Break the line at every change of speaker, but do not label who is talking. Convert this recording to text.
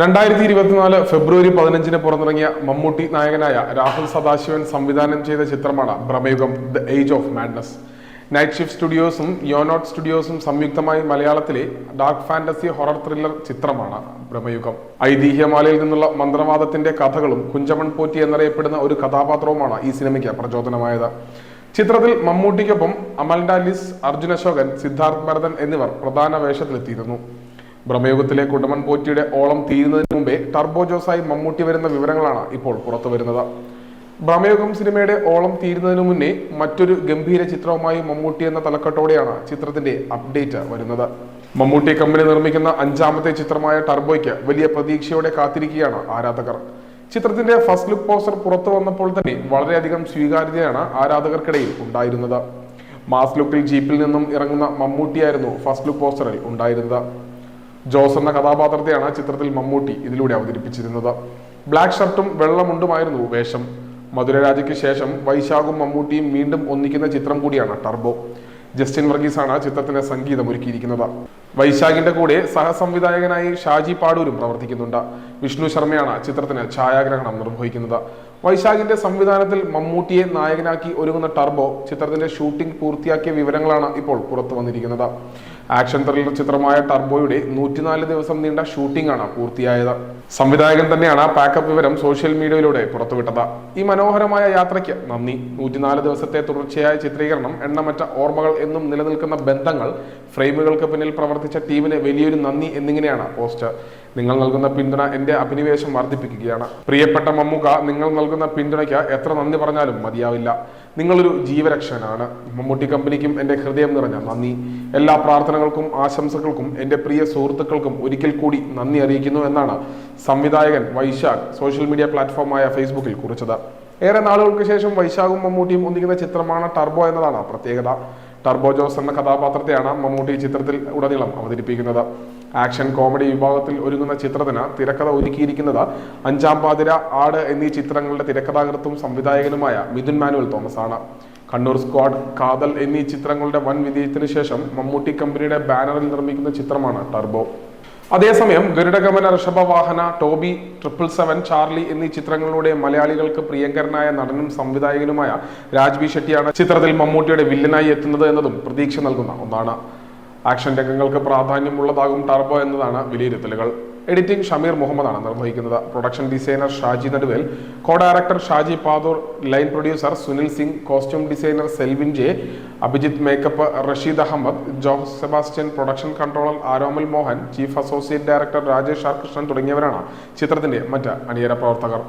രണ്ടായിരത്തി ഇരുപത്തിനാല് ഫെബ്രുവരി പതിനഞ്ചിന് പുറത്തിറങ്ങിയ മമ്മൂട്ടി നായകനായ രാഹുൽ സദാശിവൻ സംവിധാനം ചെയ്ത ചിത്രമാണ് Bramayugam the age of madness. Night shift സ്റ്റുഡിയോസും യോനോട്ട് സ്റ്റുഡിയോസും സംയുക്തമായി മലയാളത്തിലെ ഡാർക്ക് ഫാന്റസി ഹൊറർ ത്രില്ലർ ചിത്രമാണ് ബ്രഹ്മയുഗം ഐതിഹ്യമാലയിൽ നിന്നുള്ള മന്ത്രവാദത്തിന്റെ കഥകളും കുഞ്ചമൺ പോറ്റി എന്നറിയപ്പെടുന്ന ഒരു കഥാപാത്രവുമാണ് ഈ സിനിമയ്ക്ക് പ്രചോദനമായത്. ചിത്രത്തിൽ മമ്മൂട്ടിക്കൊപ്പം അമൽ ഡാലിസ് അശോകൻ സിദ്ധാർത്ഥ് ഭരതൻ എന്നിവർ പ്രധാന വേഷത്തിലെത്തിയിരുന്നു. ഭ്രമയുഗത്തിലെ കുണ്ടമൺ പോറ്റിയുടെ ഓളം തീരുന്നതിന് മുമ്പേ ടർബോ ജോസായി മമ്മൂട്ടി വരുന്ന വിവരങ്ങളാണ് ഇപ്പോൾ പുറത്തു വരുന്നത് ബ്രഹ്മയുഗം സിനിമയുടെ ഓളം തീരുന്നതിനു മുന്നേ മറ്റൊരു ഗംഭീര ചിത്രവുമായി മമ്മൂട്ടി എന്ന തലക്കെട്ടോടെയാണ് ചിത്രത്തിന്റെ അപ്ഡേറ്റ് വരുന്നത്. മമ്മൂട്ടി കമ്പനി നിർമ്മിക്കുന്ന അഞ്ചാമത്തെ ചിത്രമായ ടർബോയ്ക്ക് വലിയ പ്രതീക്ഷയോടെ കാത്തിരിക്കുകയാണ് ആരാധകർ. ചിത്രത്തിന്റെ ഫസ്റ്റ് ലുക്ക് പോസ്റ്റർ പുറത്തു വന്നപ്പോൾ തന്നെ വളരെയധികം സ്വീകാര്യതയാണ് ആരാധകർക്കിടയിൽ ഉണ്ടായിരുന്നത്. മാസ് ലുക്കിൽ ജീപ്പിൽ നിന്നും ഇറങ്ങുന്ന മമ്മൂട്ടിയായിരുന്നു ഫസ്റ്റ് ലുക്ക് പോസ്റ്ററിൽ ഉണ്ടായിരുന്നത്. ജോസ് എന്ന കഥാപാത്രത്തെയാണ് ചിത്രത്തിൽ മമ്മൂട്ടി ഇതിലൂടെ അവതരിപ്പിച്ചിരുന്നത്. ബ്ലാക്ക് ഷർട്ടും വെള്ളമുണ്ടുമായിരുന്നു വേഷം. മധുരരാജയ്ക്ക് ശേഷം വൈശാഖും മമ്മൂട്ടിയും വീണ്ടും ഒന്നിക്കുന്ന ചിത്രം കൂടിയാണ് ടർബോ. ജസ്റ്റിൻ വർഗീസാണ് ചിത്രത്തിന് സംഗീതം ഒരുക്കിയിരിക്കുന്നത്. വൈശാഖിന്റെ കൂടെ സഹസംവിധായകനായി ഷാജി പാടൂരും പ്രവർത്തിക്കുന്നുണ്ട്. വിഷ്ണു ശർമ്മയാണ് ചിത്രത്തിന് ഛായാഗ്രഹണം നിർവഹിക്കുന്നത്. വൈശാഖിന്റെ സംവിധാനത്തിൽ മമ്മൂട്ടിയെ നായകനാക്കി ഒരുങ്ങുന്ന ടർബോ ചിത്രത്തിന്റെ ഷൂട്ടിംഗ് പൂർത്തിയാക്കിയ വിവരങ്ങളാണ് ഇപ്പോൾ പുറത്തു വന്നിരിക്കുന്നത്. ആക്ഷൻ ത്രില്ലർ ചിത്രമായ ടർബോയുടെ നൂറ്റിനാല് ദിവസം നീണ്ട ഷൂട്ടിംഗ് ആണ് പൂർത്തിയായത്. സംവിധായകൻ തന്നെയാണ് പാക്കപ്പ് വിവരം സോഷ്യൽ മീഡിയയിലൂടെ പുറത്തുവിട്ടത്. ഈ മനോഹരമായ യാത്രയ്ക്ക് നന്ദി. നൂറ്റിനാല് ദിവസത്തെ തുടർച്ചയായ ചിത്രീകരണം എണ്ണമറ്റ ഓർമ്മകൾ എന്നും നിലനിൽക്കുന്ന ബന്ധങ്ങൾ ഫ്രെയിമുകൾക്ക് പിന്നിൽ പ്രവർത്തിച്ച ടീമിന് വലിയൊരു നന്ദി എന്നിങ്ങനെയാണ് പോസ്റ്റ് നിങ്ങൾ നൽകുന്ന പിന്തുണ എന്റെ അഭിനിവേശം വർദ്ധിപ്പിക്കുകയാണ്. പ്രിയപ്പെട്ട മമ്മൂക്ക നിങ്ങൾ നൽകുന്ന പിന്തുണയ്ക്ക് എത്ര നന്ദി പറഞ്ഞാലും മതിയാവില്ല. നിങ്ങളൊരു ജീവരക്ഷകനാണ്. മമ്മൂട്ടി കമ്പനിക്കും എന്റെ ഹൃദയം നിറഞ്ഞ നന്ദി. എല്ലാ പ്രാർത്ഥനകൾക്കും ആശംസകൾക്കും എന്റെ പ്രിയ സുഹൃത്തുക്കൾക്കും ഒരിക്കൽ കൂടി നന്ദി അറിയിക്കുന്നു എന്നാണ് സംവിധായകൻ വൈശാഖ് സോഷ്യൽ മീഡിയ പ്ലാറ്റ്ഫോമായ ഫേസ്ബുക്കിൽ കുറിച്ചത്. ഏറെ നാളുകൾക്ക് ശേഷം വൈശാഖും മമ്മൂട്ടിയും ഒന്നിക്കുന്ന ചിത്രമാണ് ടർബോ എന്നതാണ് പ്രത്യേകത. ടർബോ ജോസ് എന്ന കഥാപാത്രത്തെയാണ് മമ്മൂട്ടി ചിത്രത്തിൽ ഉടനീളം അവതരിപ്പിക്കുന്നത്. ആക്ഷൻ കോമഡി വിഭാഗത്തിൽ ഒരുങ്ങുന്ന ചിത്രത്തിന് തിരക്കഥ ഒരുക്കിയിരിക്കുന്നത് അഞ്ചാം പാതിര ആട് എന്നീ ചിത്രങ്ങളുടെ തിരക്കഥാകൃത്തും സംവിധായകനുമായ മിഥുൻ മാനുവൽ തോമസ് ആണ് കണ്ണൂർ സ്ക്വാഡ് കാതൽ എന്നീ ചിത്രങ്ങളുടെ വൻ വിജയത്തിന് ശേഷം മമ്മൂട്ടി കമ്പനിയുടെ ബാനറിൽ നിർമ്മിക്കുന്ന ചിത്രമാണ് ടർബോ. അതേസമയം Garudagamana Rishabhavahana Toby triple seven Charlie എന്നീ ചിത്രങ്ങളിലൂടെ മലയാളികൾക്ക് പ്രിയങ്കരനായ നടനും സംവിധായകനുമായ രാജ് ബി ഷെട്ടിയാണ് ചിത്രത്തിൽ മമ്മൂട്ടിയുടെ വില്ലനായി എത്തുന്നത് എന്നതും പ്രതീക്ഷ നൽകുന്ന ഒന്നാണ്. ആക്ഷൻ രംഗങ്ങൾക്ക് പ്രാധാന്യമുള്ളതാകും ടർബോ എന്നതാണ് വിലയിരുത്തലുകൾ. എഡിറ്റിംഗ് ഷമീർ മുഹമ്മദാണ് നിർവഹിക്കുന്നത്. Production designer Shaji Naduvel co director Shaji Pathoor line producer Sunil Singh costume designer Selvin J Abhijith makeup Rasheed Ahmed Jose Sebastian production controller Aromal Mohan chief associate director Rajesh R Krishnan തുടങ്ങിയവരാണ് ചിത്രത്തിന്റെ മറ്റ് അണിയര പ്രവർത്തകർ.